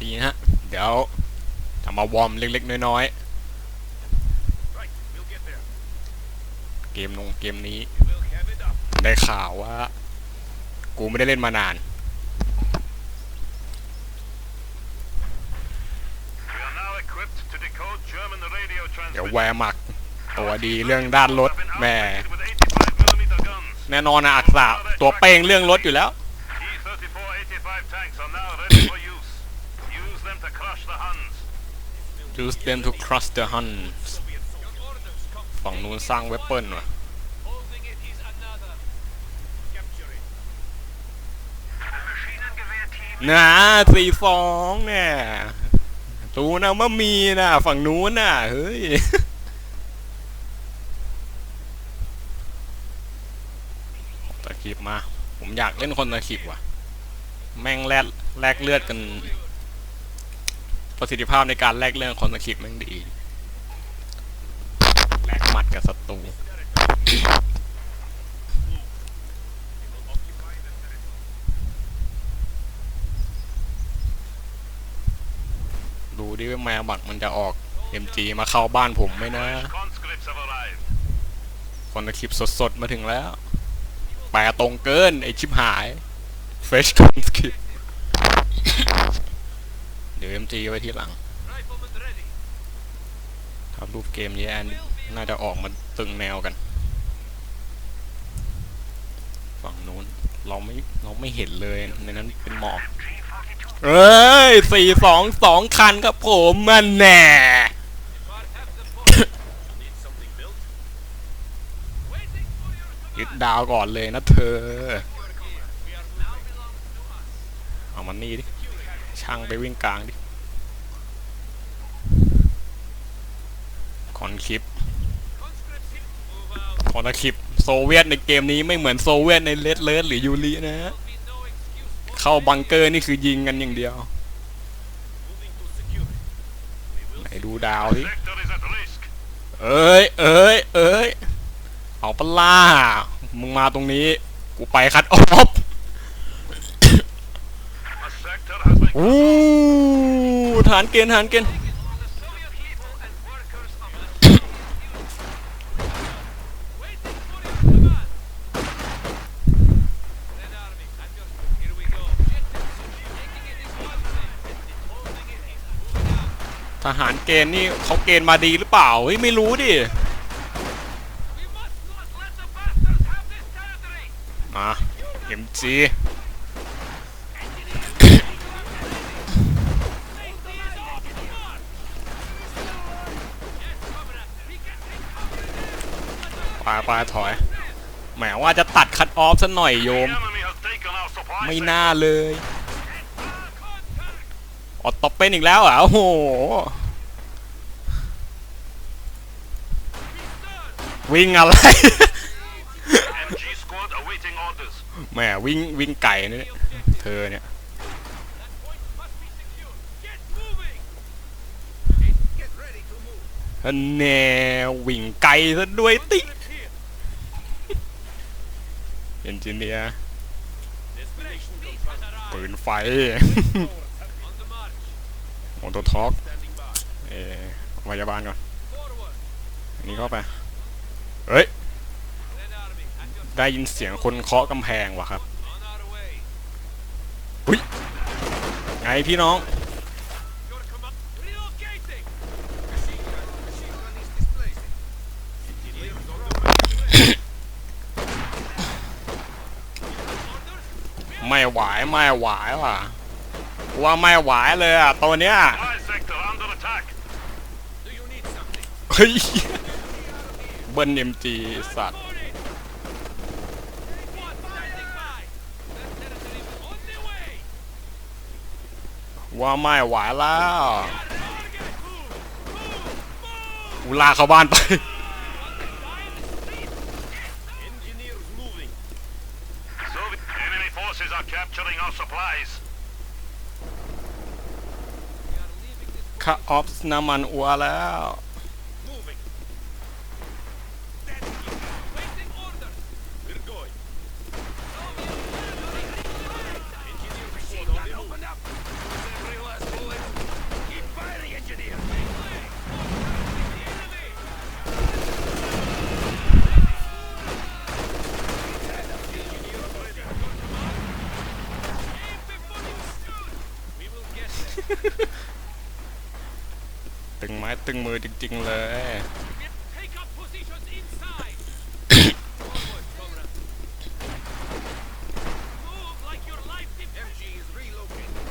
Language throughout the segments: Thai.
นี่ฮะ เดี๋ยวจะมาวอร์มเล็ก ๆ น้อยๆ เกมนงเกมนี้ ได้ข่าวว่า กูไม่ได้เล่นมานานเดี๋ยวแวร์มักตัวดีเรื่องด้านรถแม่แน่นอนนะอักษะตัวเป้งเรื่องรถอยู่แล้ว T-34-85 tanks are now ready for use. Use them to crush the Huns. Use them to crush the Huns ฝั่งนู้นสร้างเวปเปิลว่ะ Holding it is another. Capture it. นะสี่สองเนี่ยตูนะว่ามีนะฝั่งนู้นน่ะ เฮ้ยตะขีบมา ผมอยากเล่นคนตะขีบว่ะ แม่งแลกแลกเลือดกัน ประสิทธิภาพในการแลกเลือดคอนตะขีบแม่งดีแลกหมัดกับศัตรูดูดิว่าแมวบักมันจะออก MG มาเข้าบ้านผมไหมนะ Conscripts have arrived. คนตะคลิปสดๆ มาถึงแล้ว แปลตรงเกิน ไอชิบหาย Fresh Transcript เดี๋ยว MG ไว้ที่หลังถ้ารูปเกมแย่นี่น่าจะออกมาตึงแนวกัน ฝั่งนู้นเราไม่เราไม่เห็นเลยในนั้นเป็นหมอกเอ้ยสี่สองสองคันครับผมมันแน่ยึดดาวก่อนเลยนะเธอ เอามันนี่ดิ ช่างไปวิ่งกลางดิคอนคลิปคอนคลิปโซเวียตในเกมนี้ไม่เหมือนโซเวียตในเลดเลิร์หรือยูรินะฮะเข้าบังเกอร์นี่คือยิงกันอย่างเดียว ไหนดูดาวดิเอ้ยเอ้ยเอ้ยเอาปลามึงมาตรงนี้ กูไปคัดออฟ A sector has been โอู้ฐานเกณฑ์ฐานเกณฑ์ทหารเกณฑ์นี่เขาเกณฑ์มาดีหรือเปล่าไม่รู้ดิ มา MG ควาถอยแหมว่าจะตัดคัตออฟซะหน่อยโยม ไม่น่าเลยออตบเป็นอีกแล้วอะโอ้โหวิ่งอะไรแหมวิ่งวิ่งไก่นี่เธอเนี่ยแนววิ่งไก่ซะด้วยติ๊ก here. เอน จิเนียปืนไฟ โอโตท็อกเอวิทยาบาลก่อน อันนี้เข้าไป เฮ้ย ได้ยินเสียงคนเคาะกำแพงว่ะครับ อุ้ย ไงพี่น้อง ไม่ไหวไม่ไหวว่ะว่าไม่ไหวเลยอะตัวเนี้ยเฮ้ยเบิ้ลเอ็มจีสัตว์ว่าไม่ไหวแล้วอุลาเข้าบ้านไป forces are capturing our supplies. คัออฟน้ำมันอัวแล้ว ไม้ตึงมือจริง ๆ เลย Take up positions inside. Forward, comrade. Move like your life depends. MG is relocating.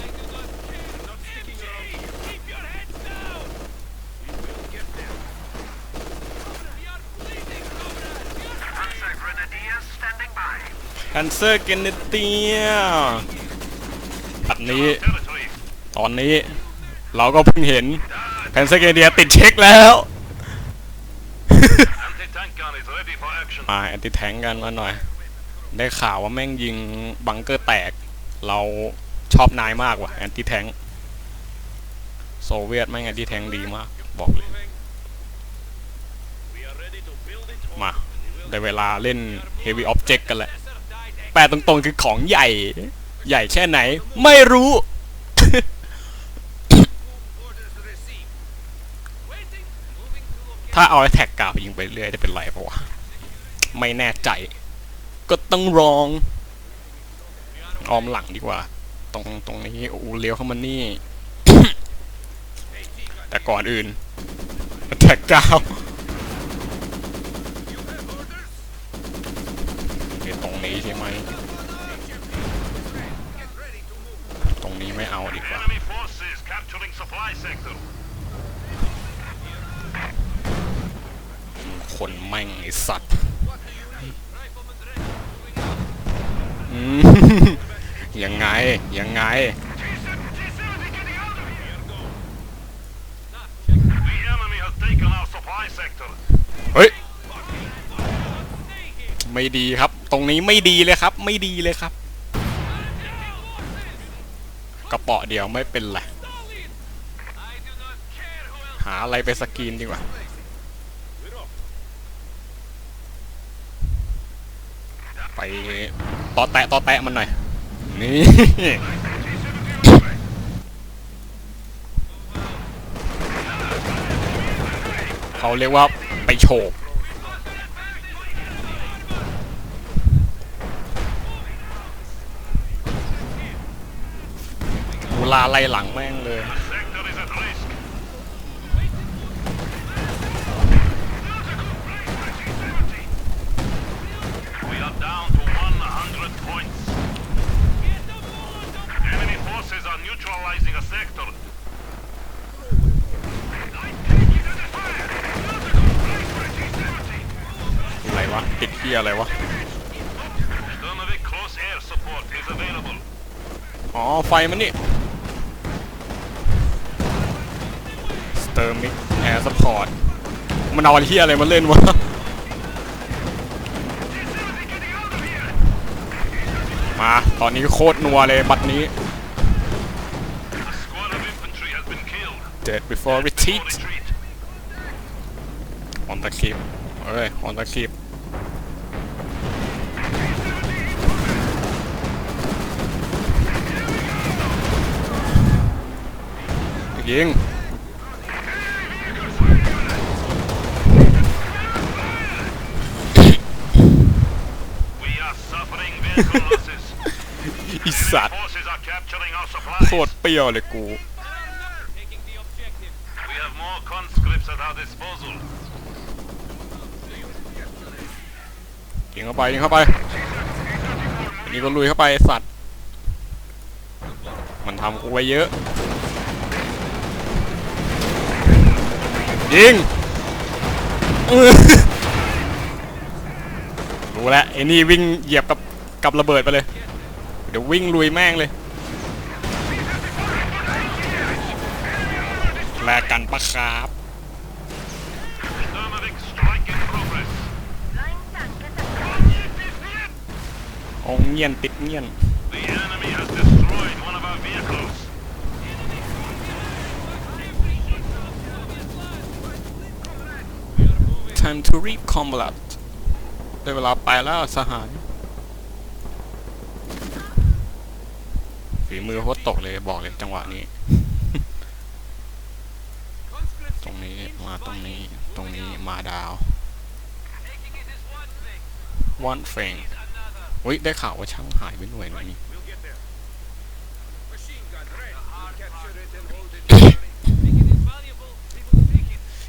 I do not care. Not sticking around. Keep your heads down. We will get there. We are bleeding, comrade. We are Panzer Grenadiers standing by. แคนเซอร์เกนเนเตียอันนี้ Territory. ตอนนี้เราก็เพิ่งเห็นแคนเซเกเดียติดเช็คแล้ว มาแอนติแทงกันมาหน่อย ได้ข่าวว่าแม่งยิงบังเกอร์แตก เราชอบนายมากว่ะแอนติแทงโซเวียตแม่งแอนติแทงดีมาก บอกเลย มา ได้เวลาเล่น Heavy Object กันแหละแปลตรงๆคือของใหญ่ ใหญ่แค่ไหน ไม่รู้ ถ้าเอาแท็กกาวยิงไปเรื่อยจะเป็นไรปะวะ ไม่แน่ใจ ก็ต้องลอง ออมหลังดีกว่า ตรงตรงนี้อูเลี้ยวเข้ามานี่ แต่ก่อนอื่น แท็กกาวตรงนี้ใช่ไหม ตรงนี้ไม่เอาดีกว่า Enemy forces capturing supply sector. คนแม่งไอสัตว์อยังไง ยังไง เฮ้ย ไม่ดีครับ ตรงนี้ไม่ดีเลยครับ ไม่ดีเลยครับ กระเป๋อเดียวไม่เป็นไร หาอะไรไปสกรีนดีกว่า ไปต่อแตะต่อแตะมันหน่อย นี่เขาเรียกว่าไปโฉบเวลาไล่หลังแม่งเลย Sector is at risk. We are down to 100 points. Enemy forces are neutralizing a sector. อะไรวะติดเฮียอะไรวะ Sturmovik close air support is available. อ๋อ ไฟมันนี่ สเตอร์มิกแอร์ซัพพอร์ต มันเอาไอ้เฮียอะไรมาเล่นวะ มา ตอนนี้โคตรนัวเลยบัดนี้ Dead before Before retreat retreat. on the keep เอ้ย on the keep ยิง We are suffering vehicle losses. อีสัต Enemy ว์ forces are capturing our โคตรเปรี้ยวเลยกู We have more conscripts at our disposal. ยิงเข้าไปยิงเข้าไปอันนี้ก็ลุยเข้าไปไอ้สัตว์ มันทำกูไว้เยอะ ยิงอื้อรู้แล้วไอ้นี่วิ่งเหยียบกับกับระเบิดไปเลย เดี๋ยววิ่งลุยแม่งเลย แลกกันปะครับ Sturmovik strike in progress. องเงียนติดเงียน The enemy has destroyed one of our vehicles. time to reap combat ได้เวลาไปแล้วสหายฝีมือโคตรตกเลยบอกเลยจังหวะนี้ Conscripts ตรงนี้มาตรงนี้ตรงนี้มาดาว one thing. วันเฟงอุ้ยได้ข่าวว่าช่างหายไปหน่วยหนึงนี่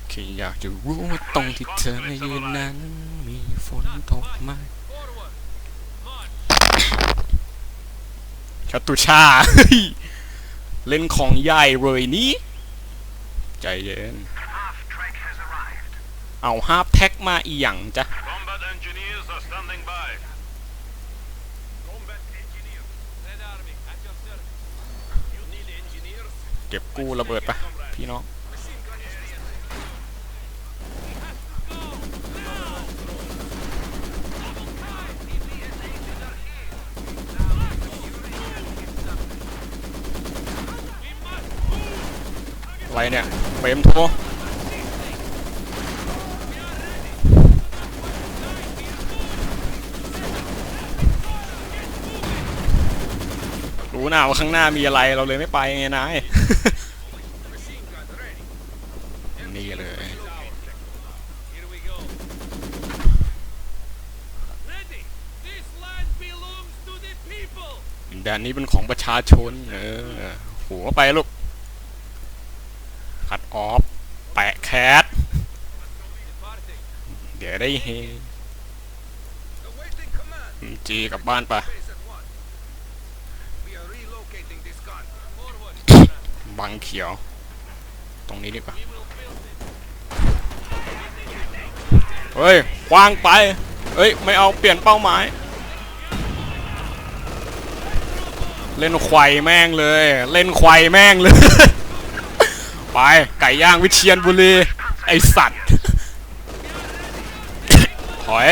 แค่อยากจะรู้ว่าตรงที่เธอยืนนั้น มีฝนตกไหมชัตุชาเฮ้ยเล่นของใหญ่เลยนี้ ใจเย็น Half track has arrived. เอาฮาร์ปแท็กมาอีหยังจ้ะ Combat engineers are standing by. Combat engineers. Red Army, at your service. You need engineers? เก็บกู้ระเบิดปะพี่น้อง Machine gun area. We have to go. Now. Double time. PPS agents are here. We must move. อะไรเนี่ย เฟรมโทรรู้นะว่าข้างหน้ามีอะไรเราเลยไม่ไปไงนายนี่เลยดินแดนนี้เป็นของประชาชน เออหัวไปลูก ออฟแปะแคส Departing. เดี๋ยวได้เฮจีกลับบ้านไปบังเขียว ตรงนี้ดีกว่า เฮ้ยคว้างไป เฮ้ย ไม่เอาเปลี่ยนเป้าหมาย เล่นควายแม่งเลย เล่นควายแม่งเลย ไปไก่ย่างวิเชียนบุรีไอสัตว์ ถอย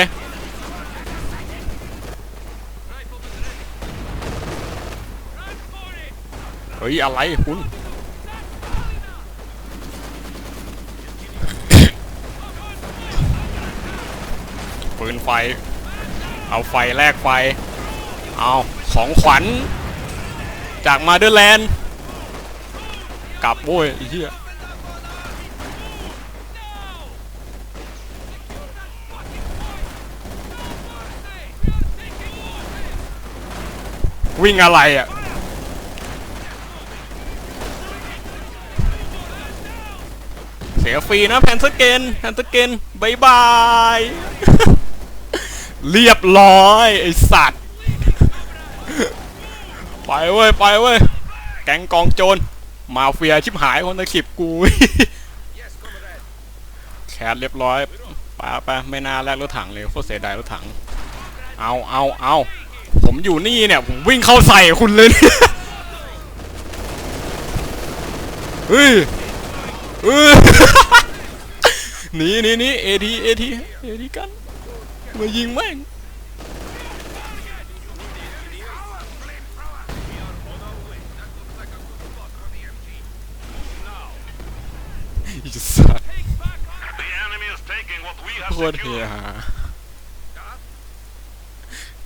เฮ้ย อะไรคุณปืนไฟ เอาไฟแลกไฟ เอาของขวัญ จากมาเดอร์แลนด์ กลับโว้ยไอ้เหี้ยวิ่งอะไรอะเสียฟรีนะแพนสเกนแพนสเกนบายบาย เรียบร้อย ไอสัตว์ ไปเว้ย ไปเว้ย แก๊งกองโจร มาเฟียชิบหายคนตะขิบกูแคสเรียบร้อยไปไปไม่น่าแลกรถถังเลยโคตรเสียดายรถถัง เอาเอาเอาผมอยู่นี่เนี่ย ผมวิ่งเข้าใส่คุณเลยเฮ้ยเฮ้ยหนีหนีหนีเอทีเอทีเอทีกันมายิงแม่ง โคตรเฮีย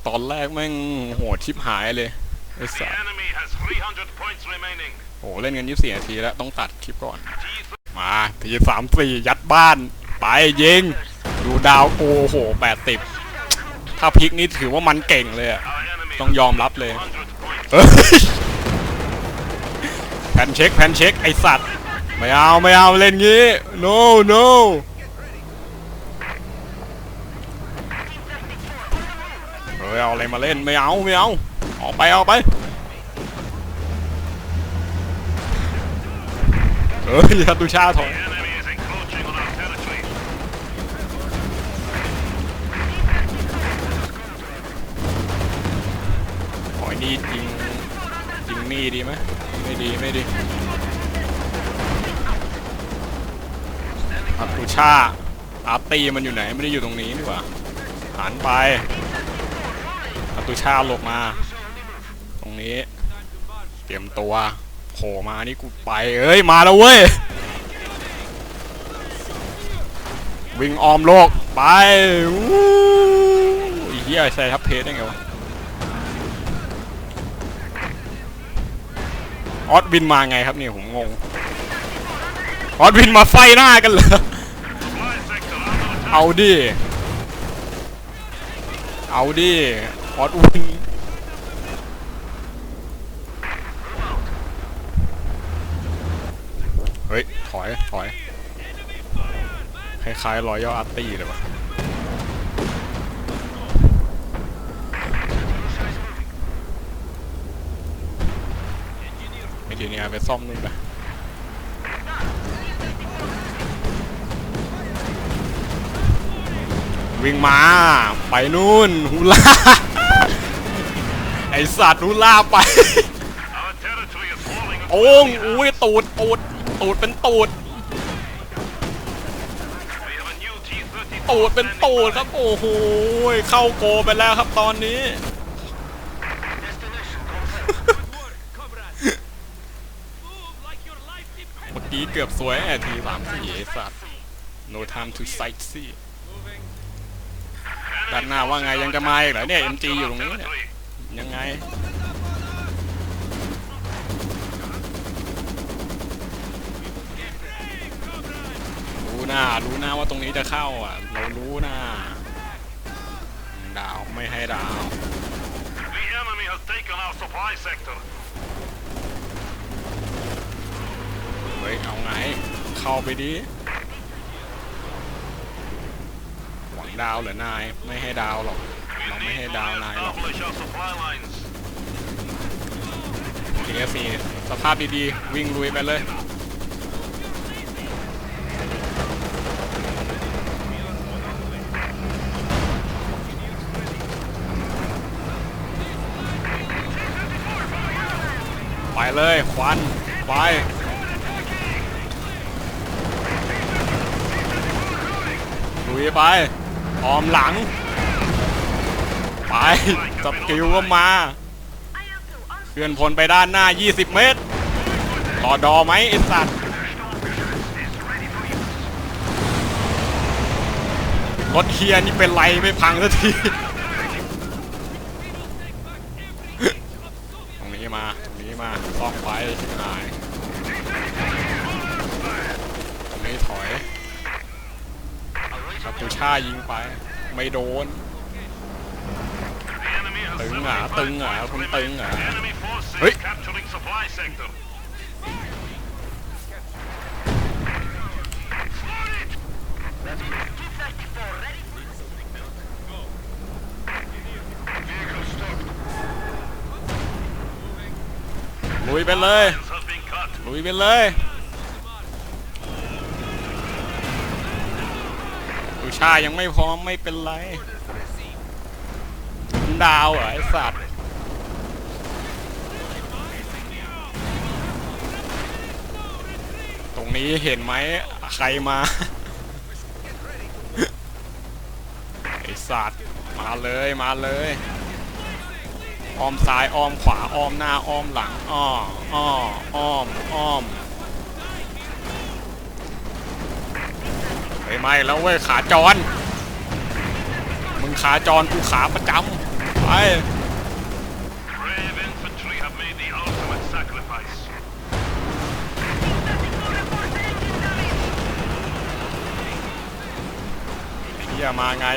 ตอนแรกแม่งโหดชิบหายเลยไอ้สัส enemy has 300 points remaining. โหเล่นกันยี่สี่นาทีแล้ว ต้องตัดคลิปก่อน มาทีสามสี่ยัดบ้าน ไปยิง ดูดาวโอ้โหแปดสิบถ้าพลิกนี่ถือว่ามันเก่งเลยอะต้องยอมรับเลย100 points. เอ้ยแผ่นเช็คแผ่นเช็คไอสัตว์ ไม่เอา ไม่เอา เล่นงี้ no no เฮ้ยเอาอะไรมาเล่นไม่เอาไม่เอาออกไปเอาไปเฮ้ยฮัตตุชาถอย The enemy is encroaching on our territory. หอยนี่ยิงยิงนี่ดีไหมไม่ดีไม่ดีอัตุชาอาร์ตีมันอยู่ไหนไม่ได้อยู่ตรงนี้นี่หว่าหันไป อตุชาหลบมา ตรงนี้ เตรียมตัวโผล่มานี่กูไปเอ้ย มาแล้วเว้ย วิ่งออมโลก ไปวู้อเหี้ยใส่ทับเพจได้ไงวะออสวินมาไงครับเนี่ยผมงง ออสวินมาไฟหน้ากันเหรอ Fly sector under attack. เอาดิ เอาดิ ออสวินฮ้ย ถอย ถอย คล้ายๆรอยย่ออาร์ตี้เลยวะไอทีนี้ไปซ่อมนู่นไปวิ่งมา ไปนู่นฮูลา ไอสัตว์ฮูล่าไป โอ้งอุ้ยตูดตูดตูดเป็นตูด ตูดเป็นตูดครับโอ้โหเข้าโกไปแล้วครับตอนนี้ เมื่อกี้เกือบสวยแอทีสามสี่ไอสัตว์ no time to sight see ด้านหน้าว่าไงยังจะมาอีกเหรอเนี่ย MG อยู่ตรงนี้เนี่ย ยังไง รู้หน้ารู้หน้าว่าตรงนี้จะเข้าอะ เรารู้หน้าดาวไม่ให้ดาว The enemy has taken our supply sector. เฮ้ยเอาไง เข้าไปดิ หวังดาวเหรอนาย ไม่ให้ดาวหรอก ไม่ให้ดาวนายหรอกเอสีสภาพดีๆ วิ่งลุยไปเลยไปเลยควันไปลุยไปออมหลัง ไปจับกิวก็มาเคลื่อนพลไปด้านหน้า 20 เมตรรอดอไหมไอ้สัตว์รถเฮียนี่เป็นไรไม่พังสักที ตรงนี้มา ตรงนี้มาต้องไปชิบหายตรงนี้ถอยคาปูช่ายิงไป ไม่โดน ตึงเหรอ75ตึงเหรอ points คุณ remaining. ตึงเหรอ Enemy forces Hey. capturing supply sector. Vehicle stopped. ลุยไปเลย Lines have been cut. ลุยไปเลยดูชายังไม่พร้อมไม่เป็นไรถึง ดาวเหรอไอสัตว์ตรงนี้เห็นไหมใครมา ไอสัตว์มาเลยมาเลยอ้อมซ้ายอ้อมขวาอ้อมหน้าอ้อมหลังอ้ออ้ออ้อมอ้อมเฮ้ยไม่แล้วเว้ยขาจร มึงขาจรกูขาประจำ ไป Brave infantry have made the ultimate sacrifice. เฮียมาไง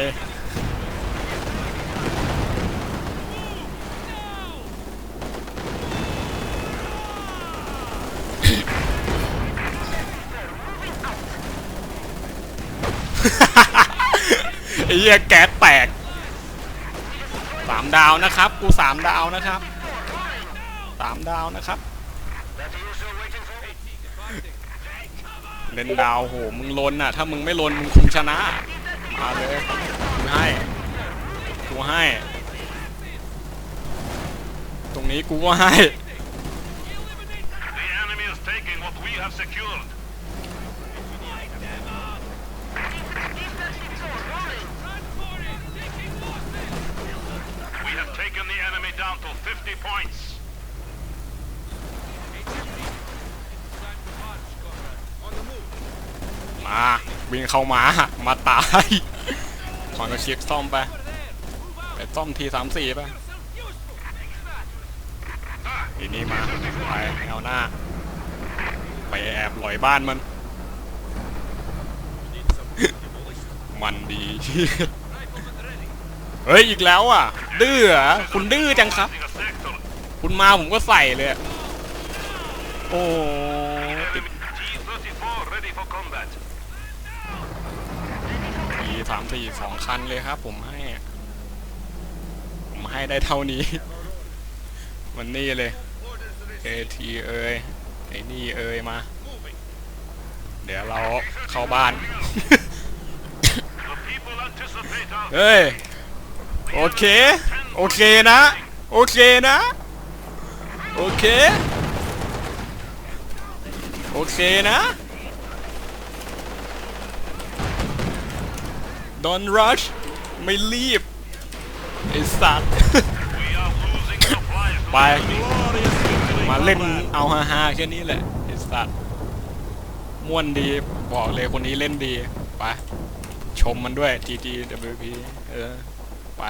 ไอ้เหี้ยแก๊สแตก สามดาวนะครับ กูสามดาวนะครับสามดาวนะครับ เล่นดาวโหมึงลนน่ะ ถ้ามึงไม่ลนมึงคงชนะ มาเลยกูให้กูให้ ตรงนี้กูก็ให้ The enemy is taking what we have secured. Have taken the enemy down to 50 points. HMD. มาวิ่งเข้ามา มาตาย ขอนกระชิบซ่อมไป ไปซ่อมทีสามสี่ไปทีนี้มา ไปเอาหน้า ไปแอบหลอยบ้านมัน มันดี เฮ้ย อีกแล้วอะ ดื้อคุณดื้อจังครับ คุณมาผมก็ใส่เลย โอ้ติดมีสามสี่สองคันเลยครับ ผมให้ ผมให้ได้เท่านี้ มันนี่เลยเอทีเอยไอ้นี่เอ้ยมา เดี๋ยวเราเข้าบ้าน เฮ้ย โอเค โอเคนะ โอเคนะ โอเค โอเคนะ Don't rush ไม่รีบ ไอสัตว์ ไป มาเล่นเอาฮาฮาแค่นี้แหละ ไอสัตว์ ม่วนดี บอกเลยคนนี้เล่นดี ไป ชมมันด้วย GGWP เออ ไป